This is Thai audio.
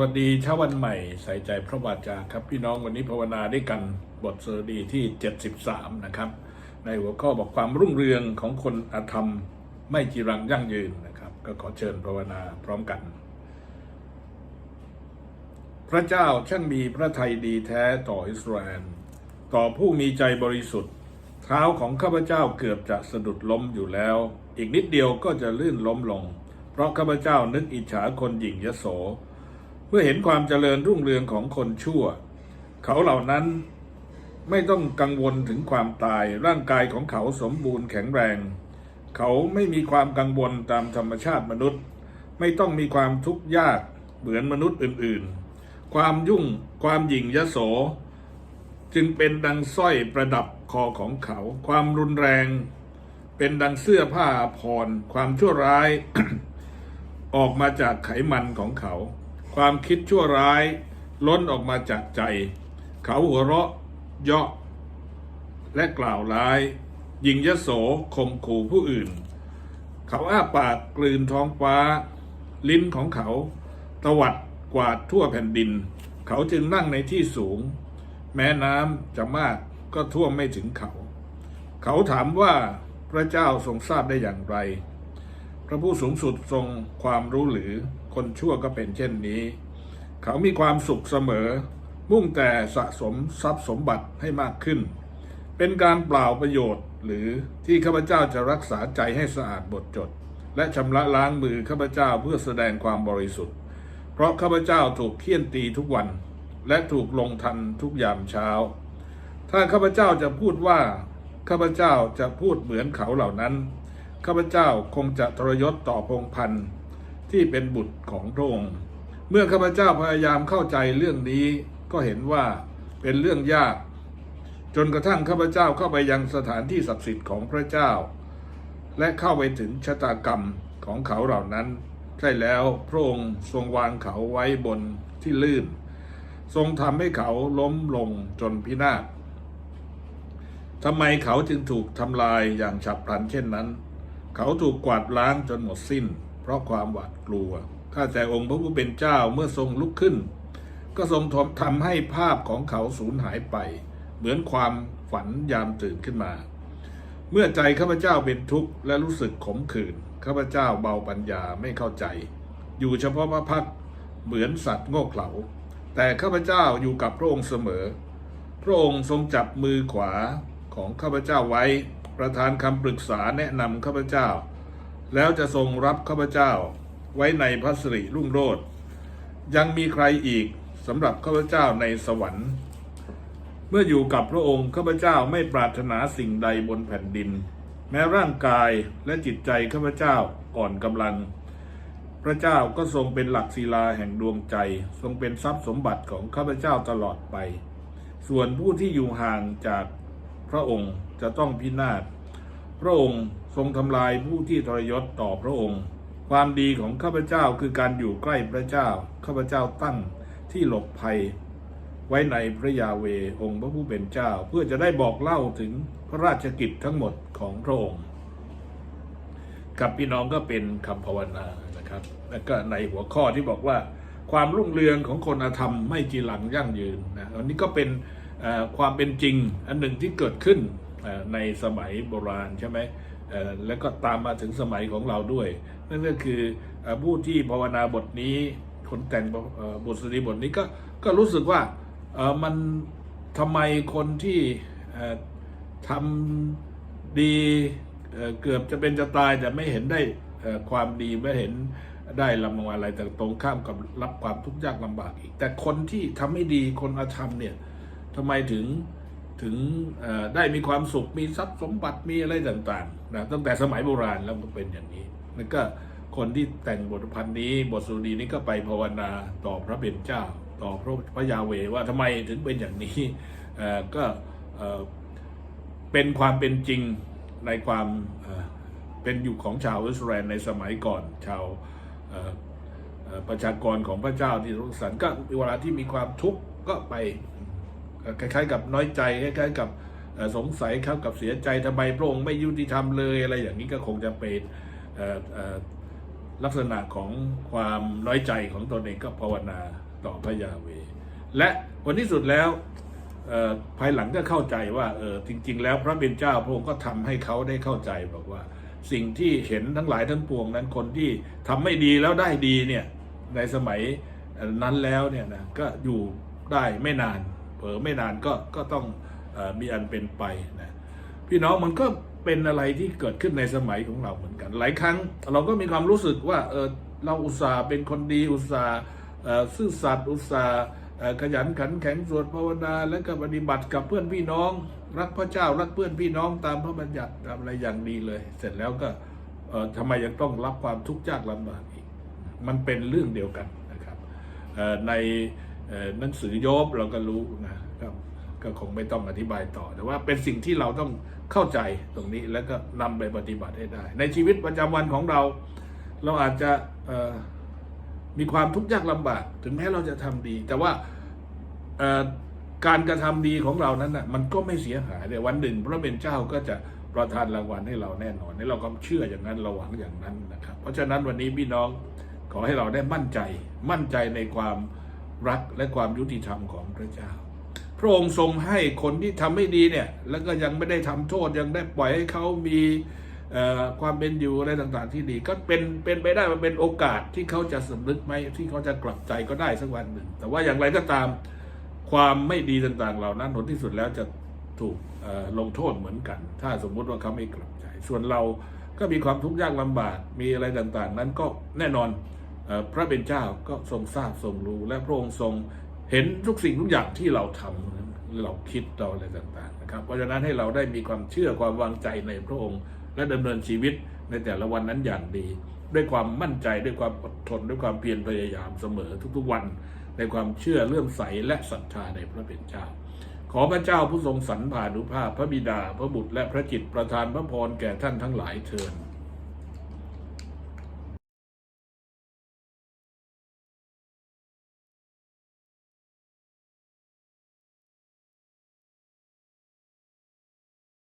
วัสดีเช้าวันใหม่ใส่ใจพระวาจาครับ พี่น้องวันนี้ภาวนาด้วยกันบทสดีที่ 73 นะครับ ในหัวข้อบอกความรุ่งเรืองของคนอาธรรมไม่จีรังยั่งยืนนะครับ ก็ขอเชิญภาวนาพร้อมกัน พระเจ้าช่างมีพระทัยดีแท้ต่ออิสราเอลต่อผู้มีใจบริสุทธิ์ เท้าของข้าพเจ้าเกือบจะสะดุดล้มอยู่แล้ว อีกนิดเดียวก็จะลื่นล้มลง เพราะข้าพเจ้านึกอิจฉาคนหญิงยโส เมื่อเห็นความเจริญรุ่งเรืองของคนชั่ว เขาเหล่านั้นไม่ต้องกังวลถึงความตายร่างกายของเขาสมบูรณ์แข็งแรง เขาไม่มีความกังวลตามธรรมชาติมนุษย์ ไม่ต้องมีความทุกข์ยากเหมือนมนุษย์อื่นๆ ความยุ่งความหยิ่งยโส จึงเป็นดังสร้อยประดับคอของเขา ความรุนแรง เป็นดังเสื้อผ้าอาภรณ์ความชั่วร้าย ออกมาจากไขมันของเขา ความคิดชั่วร้ายล้นออกมาจากใจ เขาหัวเราะเยาะและกล่าวร้าย ยิงยโสข่มขู่ผู้อื่น เขาอ้าปากกลืนท้องฟ้า ลิ้นของเขา ตวัดกวาดทั่วแผ่นดิน เขาจึงนั่งในที่สูง แม้น้ำจะมากก็ท่วมไม่ถึงเขา เขาถามว่าพระเจ้าทรงทราบได้อย่างไร พระผู้สูงสุดทรงความรู้หรือ คนชั่วก็เป็นเช่นนี้ เขามีความสุขเสมอ มุ่งแต่สะสมทรัพย์สมบัติให้มากขึ้น เป็นการเปล่าประโยชน์ หรือที่ข้าพเจ้าจะรักษาใจให้สะอาดบทจด และชำระล้างมือข้าพเจ้าเพื่อแสดงความบริสุทธิ์ เพราะข้าพเจ้าถูกเคี่ยนตีทุกวัน และถูกลงทันทุกยามเช้า ถ้าข้าพเจ้าจะพูดว่าข้าพเจ้าจะพูดเหมือนเขาเหล่านั้น ข้าพเจ้าคงจะทรยศต่อพงพันธ์ ที่เป็นบุตรของพระองค์ เมื่อข้าพเจ้าพยายามเข้าใจเรื่องนี้ก็เห็นว่าเป็นเรื่องยาก จนกระทั่งข้าพเจ้าเข้าไปยังสถานที่ศักดิ์สิทธิ์ของพระเจ้า และเข้าไปถึงชะตากรรมของเขาเหล่านั้น ใช่แล้วพระองค์ทรงวางเขาไว้บนที่ลื่น ทรงทำให้เขาล้มลงจนพินาศทำไมเขาจึงถูกทำลายอย่างฉับพลันเช่นนั้น เขาถูกกวาดล้างจนหมดสิ้น เพราะความหวาดกลัว ข้าแต่องค์พระผู้เป็นเจ้าเมื่อทรงลุกขึ้น ก็ทรงทำให้ภาพของเขาสูญหายไป เหมือนความฝันยามตื่นขึ้นมา เมื่อใจข้าพเจ้าเป็นทุกข์และรู้สึกขมขื่นข้าพเจ้าเบาปัญญาไม่เข้าใจ อยู่เฉพาะพระพักเหมือนสัตว์โง่เขลาแต่ข้าพเจ้าอยู่กับพระองค์เสมอ พระองค์ทรงจับมือขวาของข้าพเจ้าไว้ ประทานคำปรึกษาแนะนำข้าพเจ้า แล้วจะทรงรับข้าพเจ้าไว้ในพระสิริรุ่งโรจน์ยังมีใครอีกสำหรับข้าพเจ้าในสวรรค์ เมื่ออยู่กับพระองค์ข้าพเจ้าไม่ปรารถนาสิ่งใดบนแผ่นดิน แม้ร่างกายและจิตใจข้าพเจ้าอ่อนกำลัง พระเจ้าก็ทรงเป็นหลักศิลาแห่งดวงใจ ทรงเป็นทรัพย์สมบัติของข้าพเจ้าตลอดไป ส่วนผู้ที่อยู่ห่างจากพระองค์จะต้องพินาศพระองค์ ทรงทำลายผู้ที่ทรยศต่อพระองค์ ความดีของข้าพเจ้าคือการอยู่ใกล้พระเจ้า ข้าพเจ้าตั้งที่หลบภัย ไว้ในพระยาเวองค์พระผู้เป็นเจ้า เพื่อจะได้บอกเล่าถึงพระราชกิจทั้งหมดของพระองค์ กับพี่น้องก็เป็นคำภาวนานะครับ แล้วก็ในหัวข้อที่บอกว่า ความรุ่งเรืองของคนธรรมไม่จีหลังยั่งยืนนะอันนี้ก็เป็นความเป็นจริงอันหนึ่งที่เกิดขึ้นในสมัยโบราณใช่ไหม แล้วก็ตามมาถึงสมัยของเราด้วย นั่นก็คือผู้ที่ภาวนาบทนี้คนแต่งบทสวดบทนี้ก็ก็รู้สึกว่ามันทำไมคนที่ทำดีเกือบจะเป็นจะตายแต่ไม่เห็นได้ความดีไม่เห็นได้รางวัลอะไรแต่ตรงข้ามกับรับความทุกข์ยากลำบากอีก แต่คนที่ทำไม่ดีคนอธรรมเนี่ยทำไมถึง ถึงได้มีความสุขมีทรัพย์สมบัติมีอะไรต่างๆนะตั้งแต่สมัยโบราณแล้วก็เป็นอย่างนี้แล้วก็คนที่แต่งบทพันธ์นี้บทสุดีนี้ก็ไปภาวนาต่อพระเป็นเจ้า ต่อพระพระยาเวว่าทำไมถึงเป็นอย่างนี้ก็เป็นความเป็นจริงในความเป็นอยู่ของชาวอิสราเอลในสมัยก่อนชาวประชากรของพระเจ้าที่รุกสันก็เวลาที่มีความทุกข์ก็ไป คล้ายๆ กับน้อยใจคล้ายๆ กับสงสัยเข้ากับเสียใจทำไมพระองค์ไม่ยุติธรรมเลยอะไรอย่างนี้ก็คงจะเป็นลักษณะของความน้อยใจของตนเองก็ภาวนาต่อพระยาเว และวันที่สุดแล้วภายหลังก็เข้าใจว่าเออจริง ๆ แล้วพระเป็นเจ้าพระองค์ก็ทำให้เขาได้เข้าใจบอกว่า สิ่งที่เห็นทั้งหลายทั้งปวงนั้นคนที่ทำไม่ดีแล้วได้ดีเนี่ยในสมัยนั้นแล้วเนี่ยนะก็อยู่ได้ไม่นาน เผลอไม่นานก็ก็ต้องอมีอันเป็นไปนะพี่น้องมันก็เป็นอะไรที่เกิดขึ้นในสมัยของเราเหมือนกัน หลายครั้งเราก็มีความรู้สึกว่าเออเราอุตส่าห์เป็นคนดีอุตส่าห์ซื่อสัตย์อุตส่าห์ขยันขันแข็งสวดภาวนา และก็ปฏิบัติกับเพื่อนพี่น้อง รักพระเจ้ารักเพื่อนพี่น้องตามพระบัญญัติตามอะไรอย่างดีเลย เสร็จแล้วก็ทำไมยังต้องรับความทุกข์ยากลำบากอีก มันเป็นเรื่องเดียวกันนะครับใน หนังสือโยบเราก็รู้นะครับก็คงไม่ต้องอธิบายต่อ แต่ว่าเป็นสิ่งที่เราต้องเข้าใจตรงนี้แล้วก็นำไปปฏิบัติให้ได้ ในชีวิตประจำวันของเรา เราอาจจะมีความทุกข์ยากลำบาก ถึงแม้เราจะทำดี แต่ว่าการกระทำดีของเรานั้นนะมันก็ไม่เสียหายเลยวันหนึ่งพระเป็นเจ้าก็จะประทานรางวัลให้เราแน่นอนให้เราก็เชื่ออย่างนั้นเราหวังอย่างนั้นนะครับ เพราะฉะนั้นวันนี้พี่น้องขอให้เราได้มั่นใจมั่นใจในความ รักและความยุติธรรมของพระเจ้า พระองค์ทรงให้คนที่ทำไม่ดีเนี่ย แล้วก็ยังไม่ได้ทำโทษยังได้ปล่อยให้เขามีความเป็นอยู่อะไรต่างๆที่ดี ก็เป็นเป็นไปได้มันเป็นโอกาสที่เขาจะสำนึกไหมที่เขาจะกลับใจก็ได้สักวันหนึ่ง แต่ว่าอย่างไรก็ตามความไม่ดีต่างๆ เหล่านั้นผลที่สุดแล้วจะถูกลงโทษเหมือนกัน ถ้าสมมุติว่าเขาไม่กลับใจ ส่วนเราก็มีความทุกข์ยากลำบากมีอะไรต่างๆ นั้นก็แน่นอน พระเป็นเจ้าก็ทรงทราบทรงรู้ และพระองค์ทรงเห็นทุกสิ่งทุกอย่างที่เราทำเราคิดเราอะไรต่างๆนะครับ เพราะฉะนั้นให้เราได้มีความเชื่อความวางใจในพระองค์ และดำเนินชีวิตในแต่ละวันนั้นอย่างดี ด้วยความมั่นใจด้วยความอดทนด้วยความเพียรพยายามเสมอทุกๆวัน ในความเชื่อเลื่อมใสและศรัทธาในพระเป็นเจ้า ขอพระเจ้าผู้ทรงสรรพานุภาพพระบิดา พระบุตรและพระจิตประทานพระพรแก่ท่านทั้งหลายเทิน